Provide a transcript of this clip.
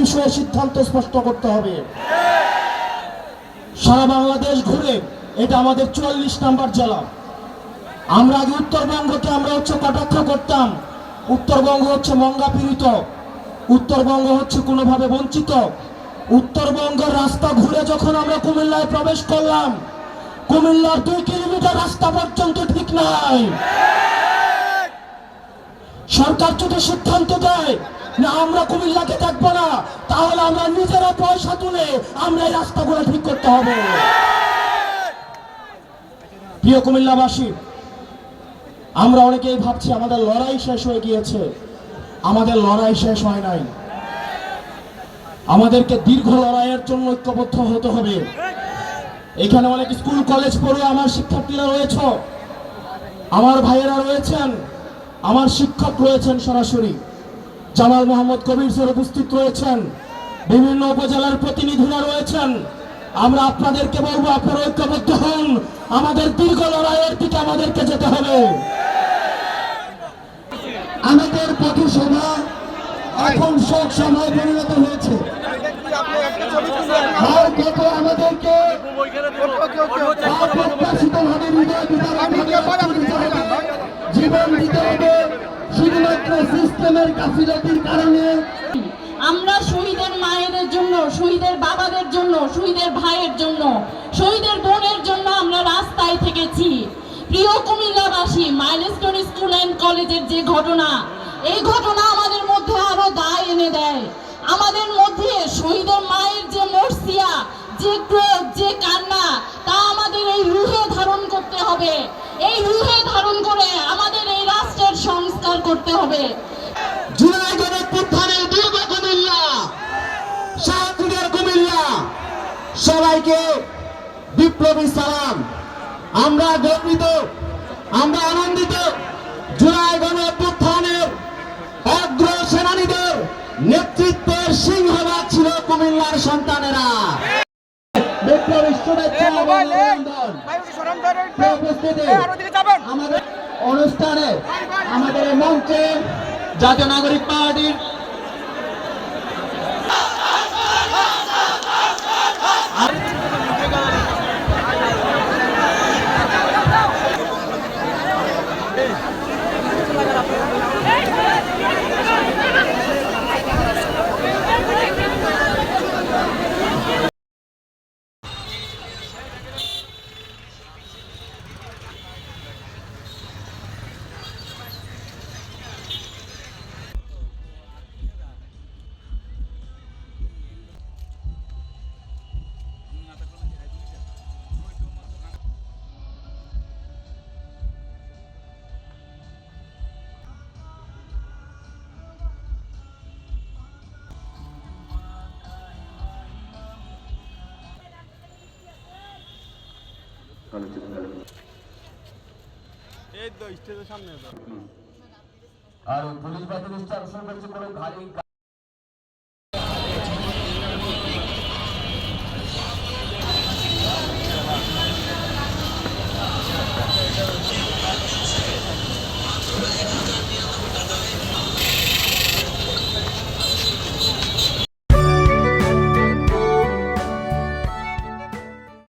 বিষয়ে সিদ্ধান্ত স্পষ্ট করতে হবে। সারা বাংলাদেশ ঘুরে এটা আমাদের চুয়াল্লিশ নাম্বার জেলা। আমরা আগে উত্তরবঙ্গকে আমরা হচ্ছে কটাক্ষ করতাম। উত্তরবঙ্গ হচ্ছে মঙ্গা পীড়িত উত্তরবঙ্গ হচ্ছে কোনোভাবে বঞ্চিত। উত্তরবঙ্গের রাস্তা ঘুরে যখন আমরা কুমিল্লায় প্রবেশ করলাম, কুমিল্লার দুই কিলোমিটার রাস্তা পর্যন্ত ঠিক নাই। সরকার যদি সিদ্ধান্ত দেয় না, আমরা কুমিল্লাকে দেখব না। তাহলে আমরা নিজেরা পয়সা তুলে আমরা এই রাস্তাগুলো ঠিক করতে হবে। প্রিয় কুমিল্লাবাসী, আমরা অনেকেই ভাবছি আমাদের লড়াই শেষ হয়ে গিয়েছে। আমাদের লড়াই শেষ হয় নাই। আমাদেরকে দীর্ঘ লড়াইয়ের জন্য ঐক্যবদ্ধ হতে হবে। এখানে অনেক স্কুল, কলেজ পড়ে আমার শিক্ষার্থীরা রয়েছে। আমার ভাইয়েরা রয়েছেন। আমার শিক্ষক রয়েছেন সরাসরি। জামাল মোহাম্মদ কবির স্যার উপস্থিত রয়েছেন। বিভিন্ন উপজেলার প্রতিনিধিরা রয়েছেন। আমরা আপনাদেরকে বলব, আপনারা ঐক্যবদ্ধ হন। আমাদের দীর্ঘ লড়াইয়ের দিকে আমাদেরকে যেতে হবে। আমাদের পথসভা এখন শোক সভায় পরিণত হয়েছে। সিস্টেমের গাফিলতির কারণে আমরা শহীদের মায়েদের জন্য, শহীদের বাবাদের জন্য, শহীদের ভাইয়ের জন্য, শহীদের বোনের জন্য আমরা রাস্তায় থেকেছি। প্রিয় কুমিল্লাবাসী, মাইলস্টোন স্কুল অ্যান্ড কলেজের যে ঘটনা, এই ঘটনা আমাদের মধ্যে আরও দায় এনে দেয়। আমাদের মধ্যে শহীদের মায়ের যে মর্সিয়া যে ক্রোধ, যে কান্না, তা আমাদের এই রুহে ধারণ করতে হবে। এই রুহে ধারণ করে আমাদের এই রাষ্ট্রের সংস্কার করতে হবে। সবাইকে বিপ্লবী সালাম। আমরা গর্বিত আমরা আনন্দিত। জুলাই অগ্র সেনানীদের নেতৃত্বের ছিল কুমিল্লার সন্তানেরা। আমাদের অনুষ্ঠানে আমাদের মঞ্চে জাতীয় নাগরিক পার্টির এই তো স্টেজের সামনে আর পুলিশ বাহিনীর স্টাফ করেছে কোনো গাড়ি